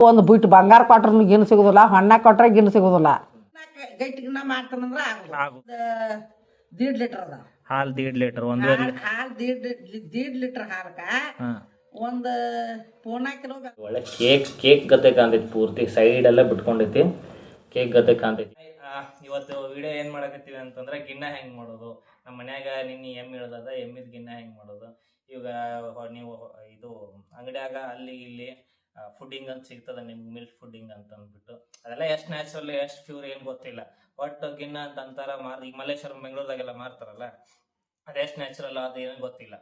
ಒಂದು ಬಿಟ್ಟು ಬಂಗಾರ ಕೊಟ್ರೂ ಗಿನ್ ಸಿಗುದಿಲ್ಲ ಹಣ್ಣ ಕೊಟ್ರೆ ಗಿನ್ ಸಿಗುದಿಲ್ಲ. ಗಟ್ಟಿಗಿನ ಮಾಡ್ತಾನಂದ್ರ ಆಗುದು. ಆಗು ದೀಡ್ ಲೀಟರ್ ಅದ ಹಾಲು ದೀಡ್ ಲೀಟರ್ ಒಂದೂವರೆ ಹಾಲ್ ದೀಡ್ ದೀಡ್ ಲೀಟರ್ ಹಾಲಕ್ಕ ಒಂದು ಒಂದ್ ಪೂರ್ಣ ಕಿಲೋ ಒಳ್ಳೆ ಕೇಕ್ ಕೇಕ್ ಗತೆ ಕಾಣ್ತೈತಿ ಪೂರ್ತಿ ಸೈಡ್ ಎಲ್ಲ ಬಿಟ್ಕೊಂಡೈತಿ ಕೇಕ್ ಗತೆ ಕಾಣ್ತೈತಿ. ಇವತ್ತು ವಿಡಿಯೋ ಏನು ಮಾಡಕತ್ತೀವಿ ಅಂತಂದ್ರೆ ಗಿನ್ನ ಹೆಂಗ್ ಮಾಡೋದು? ನಮ್ಮ ಮನ್ಯಾಗ ನಿನ್ನೆ ಎಮ್ಮೆ ಇಳ್ದದ ಎಮ್ಮಿದ ಗಿನ್ನ ಹೆಂಗ್ ಮಾಡೋದು? ಇವಾಗ ನೀವು ಇದು ಅಂಗಡಿಯಾಗ ಅಲ್ಲಿ ಇಲ್ಲಿ ಫುಡ್ಡಿಂಗ್ ಅಂತ ಸಿಗ್ತದ ನಿಮ್ಗೆ ಮಿಲ್ಕ್ ಫುಡ್ಡಿಂಗ್ ಅಂತ ಅಂದ್ಬಿಟ್ಟು. ಅದೆಲ್ಲ ಎಷ್ಟು ನ್ಯಾಚುರಲ್ ಎಷ್ಟು ಪ್ಯೂರ್ ಏನು ಗೊತ್ತಿಲ್ಲ. ಒಟ್ಟು ಗಿನ್ನ ಅಂತ ಅಂತಾರ ಮಾರ್ ಈಗ ಮಲ್ಲೇಶ್ವರಂ ಬೆಂಗಳೂರದಾಗೆಲ್ಲ ಮಾರ್ತಾರಲ್ಲ ಅದೆಷ್ಟು ನ್ಯಾಚುರಲ್ ಅದು ಏನು ಗೊತ್ತಿಲ್ಲ.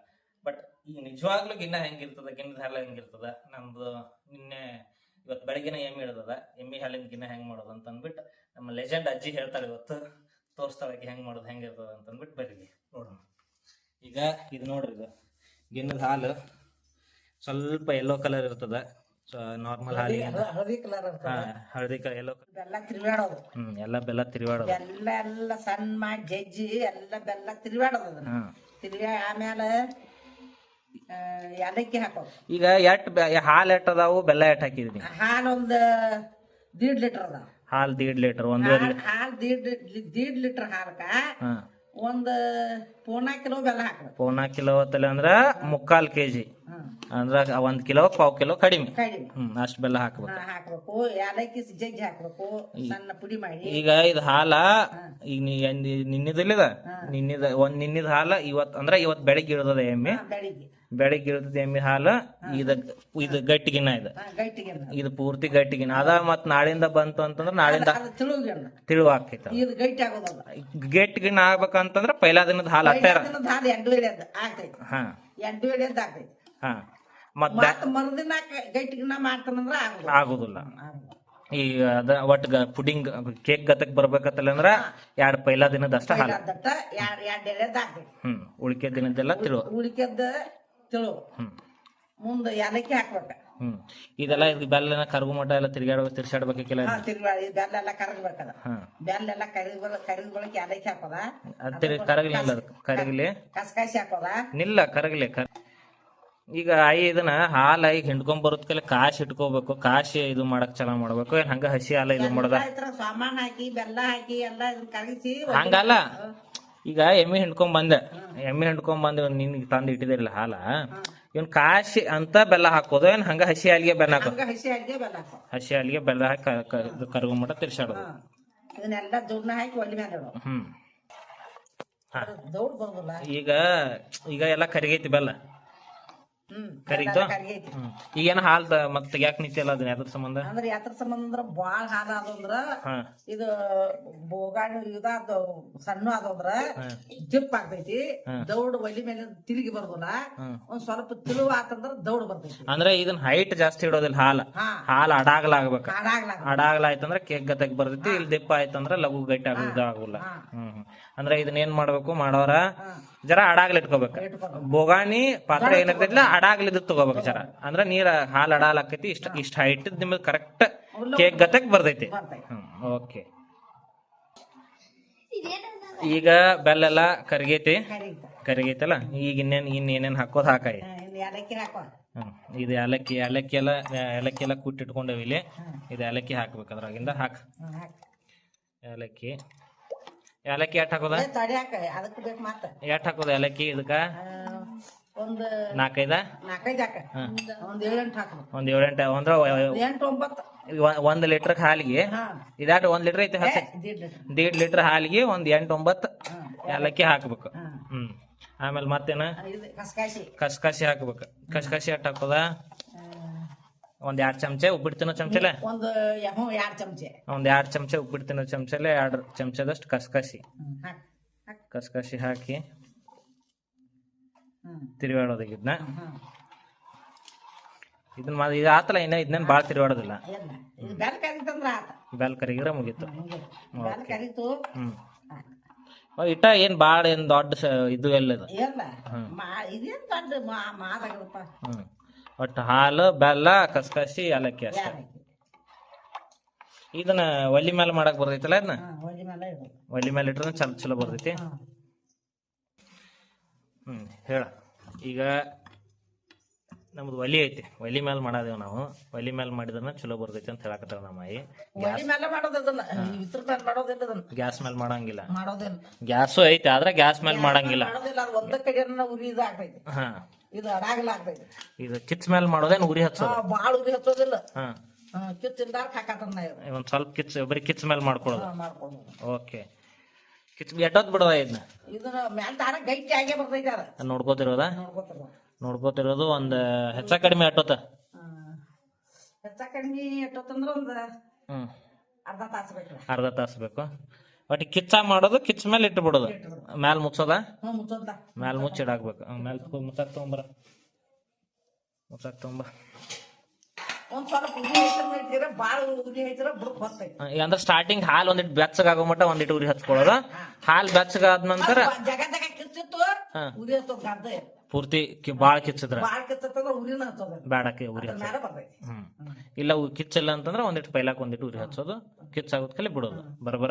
ಬಟ್ ಈಗ ನಿಜವಾಗ್ಲೂ ಗಿನ್ನ ಹೆಂಗಿರ್ತದ, ಗಿನ್ನದ ಹಾಲು ಹೆಂಗಿರ್ತದ, ನಮ್ದು ನಿನ್ನೆ ಇವತ್ತು ಬೆಳಗಿನ ಎಮ್ಮೆ ಹಿಡ್ದದ, ಎಮ್ಮಿ ಹಾಲಿನ ಗಿನ್ನ ಹೆಂಗ್ ಮಾಡೋದು ಅಂತ ಅಂದ್ಬಿಟ್ಟು ನಮ್ಮ ಲೆಜೆಂಡ್ ಅಜ್ಜಿ ಹೇಳ್ತಾಳೆ ಇವತ್ತು, ತೋರಿಸ್ತಾಳೆ ಹೆಂಗ್ ಮಾಡೋದು ಹೆಂಗಿರ್ತದ ಅಂತ ಅಂದ್ಬಿಟ್ಟು ಬರೀ ನೋಡೋಣ. ಈಗ ಇದು ನೋಡ್ರಿ ಇದು, ಗಿನ್ನದ ಹಾಲು ಸ್ವಲ್ಪ ಯೆಲ್ಲೋ ಕಲರ್ ಇರ್ತದ. ನಾರ್ಮಲ್ ಹಾಲಿ ಹಳದಿ ಕಲರ್ ಹಳದಿ ಕಲರ್ ಎಲ್ಲೋ ಬೆಲ್ಲ ತಿರುಗಾಡೋದು. ಹ್ಮ್ ಎಲ್ಲ ಬೆಲ್ಲ ತಿರುವಾಡೋದು ಎಲ್ಲ ಎಲ್ಲ ಸಣ್ಣ ಮಾಡಿ ಜಜ್ಜಿ ಎಲ್ಲ ಬೆಲ್ಲ ತಿರುವಾಡೋದು ಅದನ್ನ. ತಿರುಗಾ ಆಮೇಲೆ ಆ, ಏಲಕ್ಕಿ ಹಾಕೋದು. ಈಗ ಎಟ್ ಹಾಲು ಎಟ್ ಅದಾವು? ಬೆಲ್ಲ ಎಟ್ ಹಾಕಿದ್ವಿ ಹಾಲು ಒಂದ್ ದೀಡ್ ಲೀಟರ್ ಅದಾವ. ಹಾಲು ದೀಡ್ ಲೀಟರ್ ಒಂದು ಹಾಲ್ ದೀಡ್ ದೀಡ್ ಲೀಟರ್ ಹಾಲಕ್ಕ ಒಂದ್ ಪೂನಾ ಕಿಲೋ ಬೆಲ್ಲ ಹಾಕ್ಬೇಕು. ಪೂನಾ ಕಿಲೋ ಹೊತ್ತಲ್ಲಿ ಅಂದ್ರ ಮುಕ್ಕಾಲ್ ಕೆಜಿ. ಅಂದ್ರ ಒಂದ್ ಕಿಲೋ ಪಾವ್ ಕಿಲೋ ಕಡಿಮೆ. ಕಡಿಮೆ. ಹ್ಮ್ ಅಷ್ಟ್ ಬೆಲ್ಲ ಹಾಕ್ಬೇಕು. ಹಾ, ಹಾಕ್ಬೇಕು. ಏಲಕ್ಕಿ ಜಜ್ಜಿ ಹಾಕ್ಬೇಕು. ಸಣ್ಣ ಪುಡಿ ಮಾಡಿ. ಈಗ ಇದ್ ಹಾಲ ಈಗ ನೀ ನಿನ್ನಿದಿಲ್ಲದ ನಿನ್ನಿದ ಒಂದ್ ನಿನ್ನಿದ ಹಾಲ ಇವತ್ ಅಂದ್ರ ಇವತ್ ಬೆಳಿಗ್ಗೆ ಇಳ್ದದ ಎಮ್ಮೆ. ಬೆಳಿಗ್ಗೆ. ಬೆಳಿಗ್ಗೆ ಇಳಿದ ಎಮ್ಮಿ ಹಾಲ ಇದ ಇದು ಗಟ್ಟಿಗಿನ ಇದು. ಇದು ಪೂರ್ತಿ ಗಟ್ಟಿಗಿನ. ಅದ ಮತ್ ನಾಳಿಂದ ಬಂತು ಅಂತಂದ್ರ ನಾಳಿಂದ ತಿಳುವ ಆಕೈತ ಗಟ್ಟಿಗಿನ ಆಗ್ಬೇಕಂತಂದ್ರ ಪೈಲಾ ದಿನದ ಹಾಲು ಅಟ್ಟೆ ಹಾ. ಮತ್ತ ಮರುದಿನ ಗಟ್ಟಿಗಿನ ಮಾಡ್ತಾನಂದ್ರ ಆಗುದು ಆಗುದಿಲ್ಲ. ಈ ಅದ ಒಟ್ ಪುಡಿಂಗ್ ಕೇಕ್ ಗತಕ್ ಬರ್ಬೇಕತ್ತಲ್ಲ ಅಂದ್ರ ಎರಡ್ ಪೈಲಾ ದಿನದ ಅಷ್ಟ ಹಾಲು ಹ್ಮ್. ಉಳಿಕೆ ದಿನದ್ದೆಲ್ಲ ತಿಳು ಉಳಿಕೆದ್ದ ತಿಳು ಮುಂದೆ ಏಲಕ್ಕಿ ಹಾಕ್ಬೇಕ. ಹ್ಮ್. ಇದೆಲ್ಲ ಇದು ಬೆಲ್ಲ ಕರಗು ಮಠ ಎಲ್ಲ ತಿರ್ಗಾಡ್ಬೇಕು ತಿರ್ಸಾಡ್ಬೇಕಿಲ್ಲ ಹಾ ತಿರ್ಗಾಡಿ ಬೆಲ್ಲ ಎಲ್ಲ ಕರಗ್ಬೇಕದ. ಬೆಲ್ಲ ಎಲ್ಲ ಕರಗಿ ಕರಗಿ ಬಳಕ ಏಲಕ್ಕಿ ಹಾಕೋದ? ಅದ್ ಕರಗಲಿಲ್ಲ ಅದು ಕರಗಲಿ ಕಸಕಾಸಿ ಹಾಕೋದ? ನಿಲ್ಲ ಕರಗಲಿ ಕರ ಈಗ ಐ ಇದನ್ನ ಹಾಲ ಈಗ ಹಿಂಡ್ಕೊಂಡ್ ಬರೋದ್ಕೆಲ್ಲ ಕಾಶ್ ಇಟ್ಕೋಬೇಕು ಕಾಶಿ ಇದು ಮಾಡಕ್ ಚಲ ಮಾಡ್ಬೇಕು. ಏನ್ ಹಂಗ ಹಸಿ ಹಾಲ ಇದು ಮಾಡೋದ? ಸಾಮಾನ್ ಹಾಕಿ ಬೆಲ್ಲ ಹಾಕಿ ಎಲ್ಲ ಕರಗಿಸಿ ಹಂಗಲ್ಲ. ಈಗ ಎಮ್ಮೆ ಹಿಂಡ್ಕೊಂಡ್ ಬಂದ. ಎಮ್ಮೆ ಹಿಂಡ್ಕೊಂಡ್ ಬಂದ ನಿನ್ ತಂದು ಇಟ್ಟಿದಿರಲ್ಲ ಹಾಲ. ಇವನ್ ಕಾಶಿ ಅಂತ ಬೆಲ್ಲ ಹಾಕೋದು. ಏನ್ ಹಂಗ ಹಸಿ ಹಾಲಿಗೆ ಬೆಲ್ಲ ಹಾಕೋದು ಹಸಿ ಹಾಕಿ ಬೆಲ್ಲ ಹಾಕೋ. ಹಸಿ ಹಾಲಿಗೆ ಬೆಲ್ಲ ಹಾಕಿ ಕರಗು ತಿರ್ಸಾಡೋದು ಇದನ್ನೆಲ್ಲ ಜೋಡ್ನ ಹಾಕಿ ಒಲಿ ಮೇಲೆ ಇಡೋ ಹ್ಮ್. ಈಗ ಈಗ ಎಲ್ಲ ಕರಿಗೈತಿ ಬೆಲ್ಲ. ಕರಿತು ಈಗೇನ ಹಾಲ್ ಮತ್ತೆ ಯಾಕೆ ನಿಂತಿಲ್ಲ ಅದನ್ನ ಯಾವ್ದ್ರ ಸಂಬಂಧ? ಅಂದ್ರ ಯಾತ್ರ ಸಂಬಂಧ ಅಂದ್ರ ಬಾಳ ಹಾಲ ಅದು ಹಾ. ಇದು ಬೋಗಾಣಿ ಇದಾದ ಸಣ್ಣ ಆದ್ರ ಜಿಪ್ ಆಗ್ತೈತಿ. ದೌಡ್ ಒಲಿ ಮೇಲೆ ತಿರುಗಿ ಬರೋದಿಲ್ಲ. ಒಂದ್ ಸ್ವಲ್ಪ ತಿಳುವ ಆತಂದ್ರ ದೌಡ್ ಬರ್ತೈತಿ. ಅಂದ್ರೆ ಇದನ್ನ ಹೈಟ್ ಜಾಸ್ತಿ ಇಡೋದಿಲ್ಲ ಹಾಲ. ಹಾಲ ಅಡಾಗಲಾಗ್ಬೇಕ. ಕಾಡಾಗ್ಲಾಗ ಅಡಾಗಲ ಆಯ್ತಂದ್ರ ಕೇಕ್ ಗತಕ್ ಬರ್ತೈತಿ ಇಲ್ಲಿ ದಿಪ್ಪ ಆಯ್ತಂದ್ರ ಲಘು ಗಟ್ಟಿ ಆಗೋದು ಆಗುಲ್ಲ. ಹ್ಮ್. ಅಂದ್ರೆ ಇದನ್ನ ಏನ್ ಮಾಡ್ಬೇಕು ಮಾಡೋರ. ಜರ ಅಡಾಗ್ಲಿ ಇಟ್ಕೋಬೇಕು. ಬೋಗಾಣಿ ಪಾತ್ರೆ ಏನಾಗ್ತೈತಿಲ್ಲ ಅಡಾಗ್ಲಿದ್ ತಗೋಬೇಕು ಜರ. ಅಂದ್ರ ನೀರ ಹಾಲು ಅಡಾಲ್ ಆಕೈತಿ ಇಷ್ಟ ಇಷ್ಟ ಹೈಟ್ ನಿಮ್ಗೆ ಕರೆಕ್ಟ್ ಕೇಕ್ ಗತಕ್ ಬರ್ತೈತಿ. ಓಕೆ ಈಗ ಬೆಲ್ಲೆಲ್ಲ ಕರಿಗೈತಿ. ಕರಿಗೈತಲ್ಲ ಈಗ ಇನ್ನೇನ್ ಇನ್ ಏನೇನ್ ಹಾಕೋದ್ ಹಾಕಾಯಿ. ಇದು ಏಲಕ್ಕಿ ಏಲಕ್ಕಿ ಎಲ್ಲ ಏಲಕ್ಕಿ ಎಲ್ಲ ಕುಟ್ಟಿ ಇಟ್ಕೊಂಡೇವಿ ಇಲ್ಲಿ. ಇದು ಏಲಕ್ಕಿ ಹಾಕ್ಬೇಕು ಅದ್ರಾಗಿಂದ. ಹಾಕ್. ಏಲಕ್ಕಿ. ಏಲಕ್ಕಿ ಎಷ್ಟು ಹಾಕೋದ? ಎಷ್ಟು ತಡಿ ಅದಕ್ಕೆ ಬೇಕು ಮಾತ ಎಷ್ಟ್ ಹಾಕೋದ ಏಲಕ್ಕಿ ಇದಕ್ಕ? ಒಂದು ನಾಲ್ಕೈದ ನಾಲ್ಕೈದು ಹಾಕ ಒಂದ್ ಏಳೆಂಟು ಹಾಕ್ಬೇಕು. ಒಂದು ಏಳೆಂಟು ಅಂದ್ರ ಎಂಟು ಒಂಬತ್ತು. ಒ- ಒಂದ್ ಲೀಟರ್ ಹಾಲಿಗೆ? ಇದಾಟ ಒಂದ್ ಲೀಟರ್ ಐತಿ ಹಸ ದೀಡ್ ಲೀಟರ್. ಹಾಲಿಗೆ ಒಂದ್ ಎಂಟ್ ಒಂಬತ್ತು ಏಲಕ್ಕಿ ಹಾಕ್ಬೇಕು. ಹ್ಮ್. ಆಮೇಲೆ ಮತ್ತೇನ? ಕಸ್ಕಾಸಿ ಕಸಕಾಸಿ ಕಸ್ಕಸಿ ಹಾಕ್ಬೇಕು. ಕಸ್ಕಾಸಿ ಎಷ್ಟು ಹಾಕೋದ? ಒಂದ್ ಎರಡ್ ಚಮಚೆ ಉಪ್ಪಿಟ್ಟು ತಿನ್ನೋ ಚಮಚಲೆ ಒಂದು ಹ್ಞೂ ಎರಡು ಚಮಚೆ. ಒಂದ್ ಎರಡ್ ಚಮಚೆ ಉಪ್ಪಿಟ್ಟು ತಿನ್ನೋ ಚಮಚಲೆ ಎರಡ್ ಚಮಚದಷ್ಟು ಕಸ್ಕಸಿ. ಕಸ್ಕಸಿ ಹಾಕಿ ಹ್ಮ್. ಇದನ್ ಇದನ್ನ ಮಾ- ಇದು ಆತಲ್ಲ ಇನ್ನ ಇದನ್ನ ಭಾಳ ತಿರುಗಾಡೋದಿಲ್ಲ. ಕರಿತಂದ್ರ ಆತ. ಬೆಲ್ ಕರಿಗಿರ ಮುಗೀತು. ಕರಿತು. ಹ್ಮ್. ಇಟ್ಟ ಏನ್ ಭಾಳ ಏನ್ ದೊಡ್ಡ ಸ- ಇದು ಎಲ್ಲ ಇದು? ಇಲ್ಲ. ಇದೇನ್ ದೊಡ್ಡ ಹ್ಮ್. ಒಟ್ಟು ಹಾಲು ಬೆಲ್ಲ ಕಸ್ಕಸಿ ಏಲಕ್ಕಿ ಅಷ್ಟೇ. ಇದನ್ನ ಒಲಿ ಮೇಲೆ ಮಾಡಕ್ ಬರ್ತೈತಲ್ಲ ಇದನ್ನ ಒಲಿ ಮೇಲೆ ಇಟ್ರೆ ಚಲೋ ಚಲೋ ಬರ್ತೈತಿ. ಹ್ಮ್ ಹೇಳ. ಈಗ ನಮ್ದು ಒಲಿ ಐತಿ. ಒಲಿ ಮೇಲೆ ಮಾಡೋದೇವು ನಾವು. ಒಲಿ ಮೇಲೆ ಮಾಡಿದ್ರೆ ಚಲೋ ಬರ್ತೈತಿ ಅಂತ ಹೇಳಕತ್ತಾವ ನಮ್ಮ ಆಯಿ ಒಲಿ ಮೇಲೆ ಮಾಡೋದ ಅದನ್ನ ಇದ್ರ ಮೇಲೆ ಮಾಡೋದಿಲ್ಲ ಅದನ್ನ ಗ್ಯಾಸ್ ಮೇಲೆ ಮಾಡಂಗಿಲ್ಲ. ಮಾಡೋದಿಲ್ಲ. ಗ್ಯಾಸು ಐತಿ ಆದ್ರೆ ಗ್ಯಾಸ್ ಮೇಲೆ ಮಾಡಂಗಿಲ್ಲ. ಮಾಡೋದಿಲ್ಲ ಅದು ಒಂದ ಕಡೆ ಉರಿ ಇದಾಗ್ತೈತಿ. ಹಾ. ಇದು ಅಡಾಗಲ ಆಗ್ತೈತಿ. ಇದು ಕಿಚ್ ಮೇಲೆ ಮಾಡೋದೇನ್ ಉರಿ ಹಚ್ಚೋದು? ಬಾಳ ಉರಿ ಹಚ್ಚೋದಿಲ್ಲ. ಹಾ. ಕಿಚ್ಚಿಂದ ಹಾಕತ್ತನ್ನ ಒಂದ್ ಸ್ವಲ್ಪ ಕಿಚ್ ಬರೀ ಕಿಚ್ ಮೇಲೆ ಮಾಡ್ಕೊಳ್ಳೋದು ಮಾಡ್ಕೊಂಡು ಓಕೆ. ಕಿಚ್ ಎಟ್ಟೋದ್ ಬಿಡೋದ ಇದನ್ನ? ಇದನ್ನ ಮ್ಯಾಲ್ ದಾರ ಗೈಟಿ ಆಗೇ ಬರ್ತೈತಿ ಅದ. ನೋಡ್ಕೋತಿರೋದ? ನೋಡ್ಕೊತಾರ ನೋಡ್ಕೋತಿರೋದು ಒಂದ್ ಹೆಚ್ಚ ಕಡಿಮೆ ಅಟ್ಟೋತ ಹೆಚ್ಚ ಕಡಿಮೆ ಎಷ್ಟೊತ್ತಂದ್ರ ಒಂದ್ ಹ್ಮ್. ಅರ್ಧ ತಾಸು ಬೇಕ್ರಿ. ಅರ್ಧ ತಾಸು ಬೇಕು. ಒಟ್ಟು ಕಿಚ್ಚ ಮಾಡೋದು ಕಿಚ್ಚ ಮೇಲೆ ಇಟ್ಟು ಬಿಡೋದು. ಮ್ಯಾಲ್ ಮುಚ್ಚೋದ ಹ್ಞೂ ಮುಚ್ಚೋದ ಮ್ಯಾಲ್ ಮುಚ್ಚಿ ಇಡಾಕ್ಬೇಕು. ಮ್ಯಾಲ್ ಮುಚ್ಚಾಕ್ ತಗೊಂಬರ. ಮುಚ್ಚಾಕ್ ತಗೊಂಬ. ಒಂದ್ ಸ್ವಲ್ಪ ಐತ್ರ ಇಟ್ಟಿರ ಬಾಳ ಉರಿ ಐತ್ರ ಬುಡಕ್ ಈಗ ಅಂದ್ರೆ ಸ್ಟಾರ್ಟಿಂಗ್ ಹಾಲು ಒಂದಿಟ್ಟು ಬೆಚ್ಚಗಾಗೋ ಮಟ್ಟ ಒಂದಿಟ್ಟು ಉರಿ ಹಚ್ಕೊಳ್ಳೋದು ಹಾಲು ಬೆಚ್ಚಗಾದ ನಂತರ ಜಗ ಜಗ ಕಿರ್ತಿತ್ತು. ಉರಿ ಹಚ್ಚೋದ್ ಗರ್ದ ಪೂರ್ತಿ ಕಿ- ಬಾಳ ಕಿಚ್ಚಿದ್ರ. ಬಾಳ್ ಉರಿನ ಉರಿ ಅದ್ರ ಹಚ್ಚ ಮೇಲೆ ಬರ್ತೈತಿ ಹ್ಮ್. ಇಲ್ಲ ಉ- ಕಿಚ್ಚಿಲ್ಲ ಅಂತಂದ್ರೆ ಒಂದಿಟ್ಟು ಪೈಲಾಕ್ ಒಂದಿಟ್ಟು ಉರಿ ಹಚ್ಚೋದು. ಕಿಚ್ಚಾಗೋದ್ ಕಲಿ ಬಿಡೋದು. ಬರಬರ?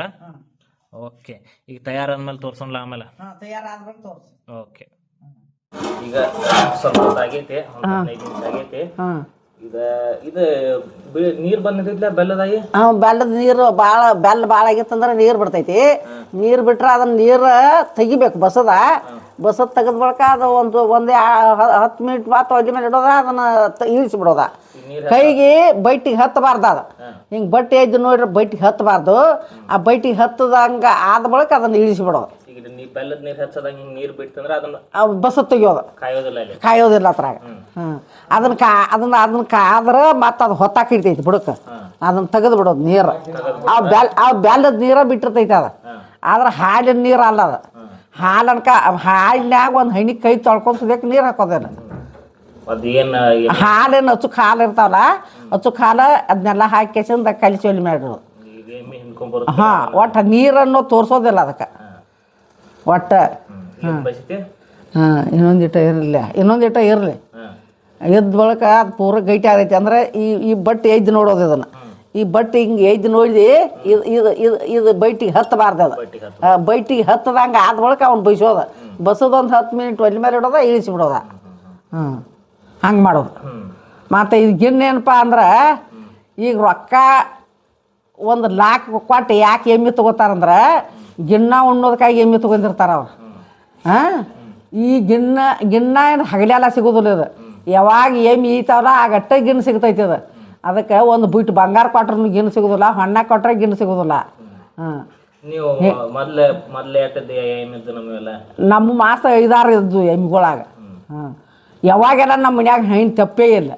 ಓಕೆ. ಈಗ ತಯಾರಾದ್ಮೇಲೆ ತೋರ್ಸೋಣ ಆಮೇಲೆ? ಹಾ ತಯಾರಾದ್ಮೇಲೆ ತೋರ್ಸಿ. ಓಕೆ. ಈಗ ಸ್ವಲ್ಪ ಹೊತ್ತು ಆಗೈತಿ ಒಂದು ಹದಿನೈದು ನಿಮಿಷ ಆಗೈತಿ. ಹಾಂ. ಈಗ ಇದು ಬಿ- ನೀರ್ ಬಂದಿದ್ಲ ಬೆಲ್ಲದಾಗಿ ಬೆಲ್ಲದ ನೀರು ಭಾಳ ಬೆಲ್ಲ ಭಾಳ ಆಗಿತ್ತಂದ್ರೆ ನೀರು ಬಿಡ್ತೈತಿ. ನೀರು ಬಿಟ್ರೆ ಅದನ್ನ ನೀರು ತೆಗಿಬೇಕು ಬಸದ. ಬಸದ್ ತೆಗೆದ ಬಳಿಕ ಅದು ಒಂದು ಒಂದೇ ಹತ್ತು ಮಿನಿಟ್ ಮಾತು ಐದು ಮಿನಿಟ್ ಇಡೋದ ಅದನ್ನ ಇಳಿಸಿಬಿಡೋದ. ಇಳಿಸಿ ಬಿಡೋದ ಕೈಗೆ ಬೈಟಿಗೆ ಹತ್ತಬಾರ್ದು ಅದು ಹಿಂಗೆ ಬಟ್ಟೆ ಎದ್ದು ನೋಡ್ರಿ ಬೈಟಿಗೆ ಹತ್ತಬಾರ್ದು. ಆ ಬೈಟಿಗೆ ಹತ್ತದಂಗೆ ಆದ ಬಳಕ ಅದನ್ನ ಇಳಿಸಿ ಬಿಡೋದು ಈಗ ನೀ ಬೆಲ್ಲದ ನೀರ್ ಹಚ್ಚದಾಗ ಹಿಂಗ್ ನೀರ್ ಬಿಡ್ತಂದ್ರ ಅದನ್ನ ಆ ಬಸದ್ ತೆಗಿಯೋದು. ಕಾಯೋದಿಲ್ಲ ಅದ್ರಾಗ. ಹಾಂ. ಅದನ್ನ ಕಾ ಅದನ್ನ ಅದನ್ನ ಕಾದ್ರೆ ಮತ್ತೆ ಅದು ಹೊತ್ತಾಕ ಹಿಡಿತೈತಿ ಬುಡಕ್ಕೆ. ಅದನ್ನ ತೆಗೆದು ಬಿಡೋದು ನೀರು. ಆ ಬ್ಯಾಲ್ ಆ ಬ್ಯಾಲದ ನೀರ ಬಿಟ್ಟಿರ್ತೈತೆ ಅದು. ಆದ್ರೆ ಹಾಲಿನ ನೀರು ಅಲ್ಲ ಅದು ಹಾಲನ್ನ ಕಾ ಹಾಲಿನ್ಯಾಗ ಒಂದು ಹಣ್ಣಿ ಕೈ ತೊಳ್ಕೊಂಡ್ ನೀರು ಹಾಕೋದೇನು? ಅದ್ ಏನ್ ಏನ್- ಹಾಲೇನು ಅಚ್ಚು ಹಾಲು ಇರ್ತಾವಲ್ಲ ಅಚ್ಚು ಹಾಲು ಅದನ್ನೆಲ್ಲ ಹಾಕಿಸಿಂದ ಕಲಿಸಿ ಒಲಿ ಮಾಡಿರೋದು ಹಾಂ ಒಟ್ಟು ನೀರನ್ನು ತೋರಿಸೋದಿಲ್ಲ ಅದಕ್ಕೆ. ಒಟ್ಟು ಹಾಂ ಇಟ್ಟ ಇನ್ನೊಂದಿಟ ಇರಲಿ ಇಟ್ಟ ಇರಲಿ. ಎದ್ದ ಬಳಿಕ ಅದು ಪೂರ ಗೈಟಿ ಆಗೈತಿ ಅಂದ್ರೆ ಈ ಈ ಬಟ್ಟೆ ಎದ್ದು ನೋಡೋದು ಇದನ್ನು. ಈ ಬಟ್ಟೆ ಹಿಂಗೆ ಎದ್ದು ನೋಡಿದೆ ಇದು ಇದು ಇದು ಇದು ಬೈಟಿಗೆ ಹತ್ತಬಾರ್ದು ಅದು. ಬೈಟಿಗೆ ಹತ್ತದಂಗೆ ಆದ ಬಳಿಕ ಅವ್ನು ಬೈಸೋದ. ಬಸದೊಂದು ಹತ್ತು ಮಿನಿಟ್ ಒಲೆ ಮೇಲೆ ಇಡೋದ ಇಳಿಸಿ ಬಿಡೋದ. ಹ್ಞೂ ಹಂಗೆ ಮಾಡೋದು. ಮತ್ತು ಇದು ಗಿಣ್ಣೇನಪ್ಪ ಅಂದ್ರೆ ಈಗ ರೊಕ್ಕ ಒಂದು ಲಾಕ್ ಕೊಟ್ಟು ಯಾಕೆ ಎಮ್ಮೆ ತೊಗೋತಾರಂದ್ರೆ ಗಿಣ್ಣ ಉಣ್ಣೋದಕ್ಕಾಗಿ ಎಮ್ಮೆ ತೊಗೊಂಡಿರ್ತಾರ ಅವ್ರು. ಹಾಂ? ಈ ಗಿಣ್ಣ ಗಿಣ್ಣ ಏನು ಹಗಲೆಲ್ಲ ಸಿಗೋದಿಲ್ಲ ಇದು. ಯಾವಾಗ ಎಮ್ಮೆ ಆ ಗಟ್ಟ ಗಿಣ್ಣ ಸಿಗ್ತೈತಿ ಅದು ಅದಕ್ಕೆ ಒಂದು ಬಿಟ್ಟು ಬಂಗಾರ ಕೊಟ್ರೂ ಗಿಣ್ಣು ಸಿಗೋದಿಲ್ಲ ಹೊಣ್ಣ ಕೊಟ್ರೆ ಗಿಣ್ಣು ಸಿಗೋದಿಲ್ಲ. ಹಾಂ. ನೀವು ಮೊದ್ಲ ಮೊದ್ಲ ಎಟ್ಟದ ಏನಿದ್ದು ನಮ್ಮೆಲ್ಲ ನಮ್ಮ ಮಾಸ ಐದಾರು ಇದ್ದು ಎಮ್ಮಿಗಳಾಗ. ಹಾಂ. ಯಾವಾಗೆಲ್ಲ ನಮ್ಮ ಮನ್ಯಾಗ ಹೈನ್ ತಪ್ಪೇ ಇಲ್ಲ.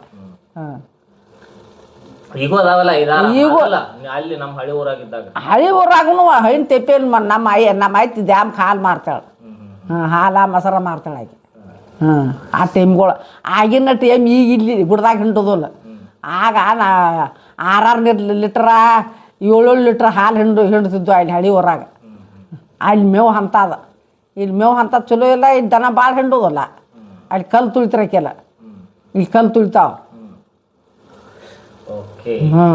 ಹಾಂ. ಈಗೂ ಅದಾವಲ್ಲ ಐದಾರ ಈಗೂ- ಅಲ್ಲ, ಅಲ್ಲಿ ನಮ್ಮ ಹಳಿ ಊರಾಗಿದ್ದಾಗ. ಹಳಿ ಊರಾಗೂ ಹೈನ್ ತೆಪ್ಪೆ ನಮ್ಮ ಅಯ್ಯ ನಮ್ಮ ಐತಿ ದ್ಯಾಮ್ ಹಾಲು ಮಾರ್ತಾಳೆ. ಹಾಂ ಹಾಲ ಮೊಸರ ಮಾರ್ತಾಳೆ ಆಕೆ. ಹಾಂ. ಆ ಟೈಮ್ಗಳು ಆಗಿನ ಟೈಮ್ ಈಗ ಇಲ್ಲಿ ಗುಡ್ದಾಗ ಹಿಂಡೋದಿಲ್ಲ. ಆಗ ನಾ ಆರಾರು ಲೀಟ್ರ ಏಳೇಳು ಲೀಟ್ರ್ ಹಾಲು ಹಿಂಡು ಹಿಂಡ್ತಿದ್ವು ಅಲ್ಲಿ ಹಳಿ ಊರಾಗ. ಅಲ್ಲಿ ಮೇವು ಹಂತದ ಇಲ್ಲಿ ಮೇವು ಅಂತ ಚಲೋ ಇಲ್ಲ ಇಲ್ಲಿ ದನ ಭಾಳ ಹಿಂಡೋದಲ್ಲ. ಅಲ್ಲಿ ಕಲ್ಲು ತುಳಿತಿರಕ್ಕೆಲ್ಲ ಇಲ್ಲಿ ಕಲ್ಲು ತುಳಿತಾವ. ಹ್ಞೂ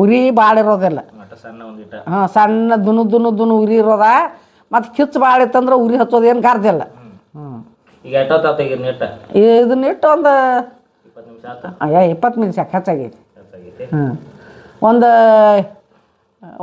ಉರಿ ಭಾಳ ಇರೋದಿಲ್ಲ. ಹಾಂ ಸಣ್ಣ ದುನು ದುನು ದುನು ಉರಿ ಇರೋದ. ಮತ್ತು ಕಿಚ್ಚು ಭಾಳ ಇತ್ತಂದ್ರೆ ಉರಿ ಹಚ್ಚೋದೇನು ಏನು ಗಾರ್ದಿಲ್ಲ ಈಗ ಎಷ್ಟೊತ್ತಾತ ಈಗ ನೆಟ್ಟ? ಒಂದು ಇಪ್ಪತ್ತು ನಿಮಿಷ ಆತ? ಅಯ್ಯ ಇಪ್ಪತ್ತು ನಿಮಿಷ ಹೆಚ್ಚಾಗೈತಿ ಹೆಚ್ಚಾಗೈತಿ ಹ್ಞೂ ಒಂದು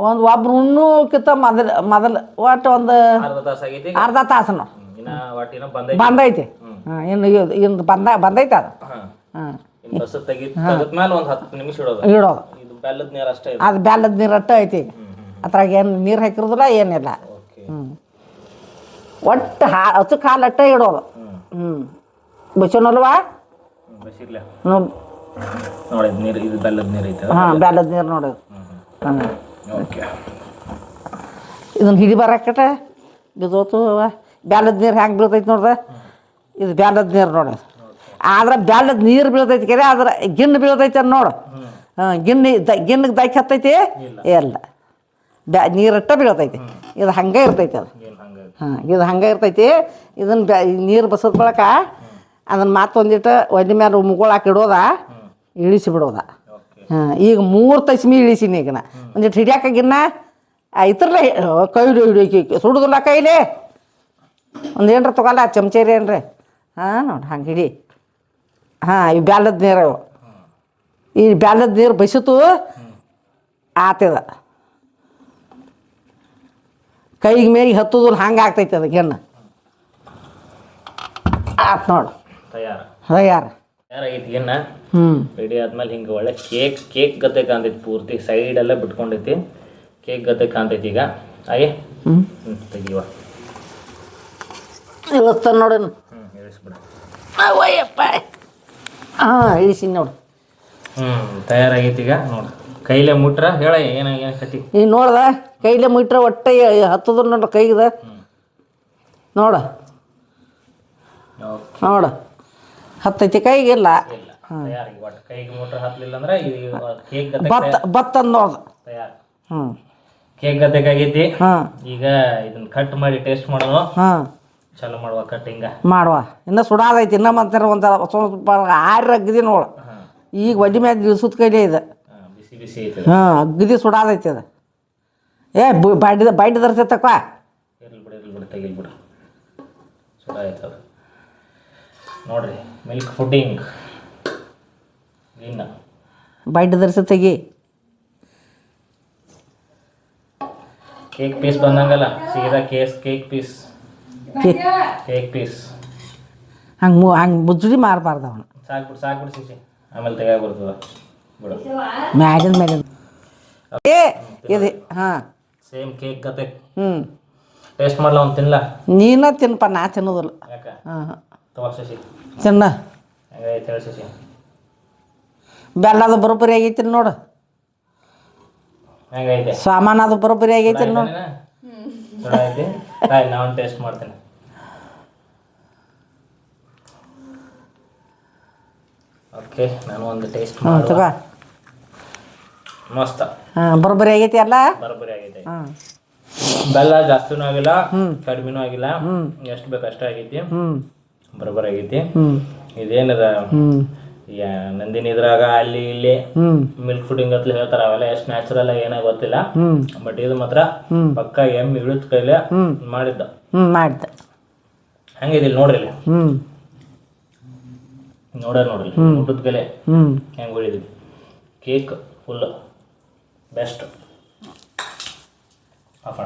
ಒಂದು ಒಬ್ರು ಉಣ್ಣುಕಿಂತ ಮೊದಲು ಮೊದಲು ಒಟ್ಟು ಒಂದು ಅರ್ಧ ತಾಸ ಆಗೈತಿ ಅರ್ಧ ತಾಸು ನಾವು ಇನ್ನ ಒಟ್ಟು ಇನ್ನೂ ಬಂದೈತಿ. ಬಂದೈತಿ. ಹಾಂ ಇನ್ನು ಇದು- ಇನ್ನು ಬಂದ ಬಂದೈತೆ ಅದು. ಹಾ. ಹಾಂ ಇನ್ನು ಬಸ್ ತೆಗಿ ತೆಗದ್ಮೇಲೆ ಒಂದು ಹತ್ತು ನಿಮಿಷ ಇಡೋದು. ಇಡೋದು. ಇದು ಬೆಲ್ಲದ ನೀರು ಅಷ್ಟೇ ಇದೆ ಅದು ಬೆಲ್ಲದ ನೀರು ಅಟ್ಟ ಐತಿ. ಅದ್ರಾಗ ಏನು ನೀರು ಹಾಕಿರೋದಿಲ್ಲ ಏನಿಲ್ಲ. ಹ್ಞೂ ಒಟ್ಟು ಹಾ ಹಸು ಕಾಲು ಅಟ್ಟ ಇಡೋದು. ಹ್ಮ್. ಹ್ಞೂ ಬಸೋನಲ್ವಾ ಹ್ಞೂ ನೋಡಿ ನೀರು ಇದು ಬೆಲ್ಲದ ನೀರು ಐತೆ ಹಾಂ ಬೆಲ್ಲದ ನೀರು ನೋಡೋದು ಓಕೆ. ಇದನ್ನ ಹಿಡಿ ಬರಕಟ. ಬಿದೋತು ಬ್ಯಾಲದ ನೀರು ಹೆಂಗೆ ಬೀಳ್ತೈತಿ ನೋಡ್ದೆ? ಇದು ಬ್ಯಾಲದ ನೀರು ನೋಡು. ಆದ್ರೆ ಬ್ಯಾಲದ ನೀರು ಬೀಳ್ತೈತಿ ಕೆರೆ ಆದ್ರೆ ಗಿಣ್ಣು ಬೀಳ್ತೈತೆ ನೋಡು. ಹಾಂ ಗಿಣ್ಣಿ ದ ಗಿಣ್ಣಿಗೆ ದೈಕ್ ಹತ್ತೈತಿ? ಇಲ್ಲ. ಬ್ಯಾ ನೀರಟ್ಟ ಬೀಳತೈತಿ. ಇದು ಹಂಗೆ ಇರ್ತೈತಿ ಅದು. ಹಾಂ ಇದು ಹಂಗೆ ಇರ್ತೈತಿ. ಇದನ್ನು ಬ್ಯಾ ನೀರು ಬಸದ ಬಳಕ ಅದನ್ನು ಮತ್ತೊಂದಿಟ್ಟು ಒಲೆ ಮೇಲೆ ಮುಗುಳಾಕಿ ಹಾಕಿಡೋದ ಇಳಿಸಿ ಬಿಡೋದ. ಹಾಂ ಈಗ ಮೂರು ತಸ್ಮಿ ಇಳಿಸೀನಿ ಈಗ ನಾ. ಒಂದಿಟ್ಟು ಹಿಡಿಯಾಕಾಗಿನ್ನ ಐತ್ರಲ್ಲ ಕೈ ಹಿಡಿಯೋಕೆ ಸುಡುದಿಲ್ಲ ಕೈಲಿ. ಒಂದು ಏನರ ತಗೋಲ್ಲ ಚಮಚೇರಿ ಏನ್ರಿ. ಹಾಂ ನೋಡಿ ಹಂಗೆ ಹಿಡಿ. ಹಾಂ ಇವು ಬ್ಯಾಲದ ನೀರು ಈ ಬ್ಯಾಲದ ನೀರು ಬಸಿತು ಆತದ ಕೈಗೆ ಮೇಗೆ ಹತ್ತುದಿಲ್ಲ ಹಂಗೆ ಆಗ್ತೈತೆ ಅದು ಗಿಣ್ಣ ಆತ್ ನೋಡು. ತಯಾರು. ತಯಾರ. ತಯಾರಾಗೈತಿ ಗಿನ್ನ ಹ್ಞೂ ರೆಡಿ ಆದ್ಮೇಲೆ ಹಿಂಗೆ ಒಳ್ಳೆ ಕೇಕ್ ಕೇಕ್ ಗತೆ ಕಾಣ್ತೈತಿ ಪೂರ್ತಿ. ಸೈಡ್ ಎಲ್ಲ ಬಿಟ್ಕೊಂಡೈತಿ. ಕೇಕ್ ಗತೆ ಕಾಣ್ತೈತಿ ಈಗ. ಹಾಗೆ ಹ್ಞೂ ಹ್ಞೂ ತೆಗಿವ ಇಳಿಸ್ತಾನೆ ನೋಡಿ ಹ್ಞೂ ಇಳಿಸ್ಬಿಡ. ಅವಯ್ಯಪ್ಪ ಹಾಂ ಇಳಿಸಿ ನೋಡು. ಹ್ಞೂ ತಯಾರಾಗೈತಿ ಈಗ. ನೋಡು. ಕೈಲೇ ಮುಟ್ರ? ಹೇಳ ಏನ ಏನು ಕತಿ? ನೋಡ್ದ ಕೈಲೇ ಮುಟ್ರ ಒಟ್ಟೆ ಹತ್ತದ ನೋಡ ಕೈಗದ? ನೋಡ. ನೋಡ. ಹತ್ತೈತಿ ಕೈಗಿಲ್ಲ. ಕೈಗೆ ಮುಟ್ರ ಹತ್ತಲಿಲ್ಲ ಅಂದ್ರೆ ಭತ್ತ ಕೇಕ್ ನೋಡ್ದ. ಹ್ಞೂ ಕೇಕ್ ಈಗ ಇದನ್ನ ಕಟ್ ಮಾಡಿ ಟೇಸ್ಟ್ ಮಾಡೋಣ ಹಾಂ. ಚಾಲು ಮಾಡುವ ಕಟ್ಟಿಂಗ ಮಾಡುವ. ಇನ್ನೂ ಸುಡಾದೈತಿ ಇನ್ನೂ ಮತ್ತೆ ಒಂದು ಸ್ವಲ್ಪ ಆರಿ ಅಗ್ದಿ ನೋಡು. ಈಗ ಒಡ್ಡಿ ಮ್ಯಾಗ ಇಳಿಸೋದ್ ಕೈಲೇ ಇದೆ. ಹಾಂ ಅಗ್ದಿ ಸುಡಾದೈತಿ ಅದು. ಏ ಬು- ಬೈಟ್ ಬಾಡಿ ತರ್ಸೈತಕ್ಕ ಇರ್ಲಿ ಬಿಡು ಇರ್ಲಿ ಬಿಡು ತೆಗಿಲ್ ಬಿಡು. ಸುಡ ಆಯ್ತದ. ನೋಡ್ರಿ ಮಿಲ್ಕ್ ಫುಡ್ಡಿಂಗ್. ಬೈಟ್ ತರ್ಸಿ ತೆಗಿ. ಕೇಕ್ ಪೀಸ್ ಬಂದಂಗಲ್ಲ ಸೀದಾ case cake piece. Cake. Piece. ಹಂಗೆ ಮು ಹಂಗೆ ಮುಜ್ಜುಡಿ ಮಾರಬಾರ್ದು ಅವನು. ಸಾಕ್ಬಿಡು ಸಾಕ್ಬಿಡು ಸಿಸಿ. ಆಮೇಲೆ ತೆಗಿಯಾಗ ಬರ್ತದ. ಮ್ಯಾಗಿನ ಮ್ಯಾಗಿನ. ಏ ಇದು ಹಾಂ. ಸೇಮ್ ಕೇಕ್ ಕತೆ ಹ್ಞೂ ಟೇಸ್ಟ್ ಮಾಡಲ್ಲ ಅವ್ನು ತಿನ್ನಲ್ಲ ನೀನ ತಿನ್ನಪ್ಪ ನಾ ತಿನ್ನೋದಿಲ್ಲ. ಯಾಕ? ಹಾಂ. ಶಶಿ ತಿನ್ನ. ಹೇಳಿ ಶಶಿ ಬೆಲ್ಲದ ಬರೋಬ್ಬರಿ ಆಗೈತಿ ನೋಡು. ಹೆಂಗೈತೆ ಸಾಮಾನು ಅದು ಬರೋಬ್ಬರಿ ಆಗೈತಿ ನೋಡು. ಐತಿ ನಾನು ಟೇಸ್ಟ್ ಮಾಡ್ತೇನೆ. ಓಕೆ ನಾನು ಒಂದು ಟೇಸ್ಟ್ ಮಾಡ್ತೀನಿ ಮಸ್ತ್. ಹಾಂ ಬರೋಬ್ಬರಿ ಆಗೈತಿ ಅಲ್ಲ? ಬರೋಬ್ಬರಿ ಆಗೈತೆ. ಹಾಂ. ಬೆಲ್ಲ ಜಾಸ್ತಿನೂ ಆಗಿಲ್ಲ ಕಡಿಮೆನೂ ಆಗಿಲ್ಲ. ಎಷ್ಟು ಬೇಕು ಅಷ್ಟೇ ಆಗೈತಿ. ಬರೋಬ್ಬರಿ ಆಗೈತಿ. ಇದೇನದ? ನಂದಿನಿ ಇದ್ರಾಗ ಅಲ್ಲಿ ಇಲ್ಲಿ ಮಿಲ್ಕ್ ಫುಡಿಂಗ್ ಅಂತ ಹೇಳ್ತಾರ. ಅವೆಲ್ಲ ಎಷ್ಟು ನ್ಯಾಚುರಲ್ ಏನೋ ಗೊತ್ತಿಲ್ಲ. ಹ್ಞೂ ಬಟ್ ಇದು ಮಾತ್ರ. ಪಕ್ಕ ಎಮ್ಮೆ ಇಳಿದ ಕೈಲೆ. ಮಾಡಿದ್ದ. ಹ್ಞೂ ಮಾಡಿದೆ. ಹಂಗಿದಿಲ್ಲ ನೋಡ್ರಿ ಇಲ್ಲಿ. ನೋಡ ನೋಡ್ರಿ ಊಟದ ಕೈಲೆ ಹ್ಮ್. ಹೆಂಗ್ ಉಳಿದ್ವಿ ಕೇಕ್ ಫುಲ್ ಬೆಸ್ಟ್ ಆಫ್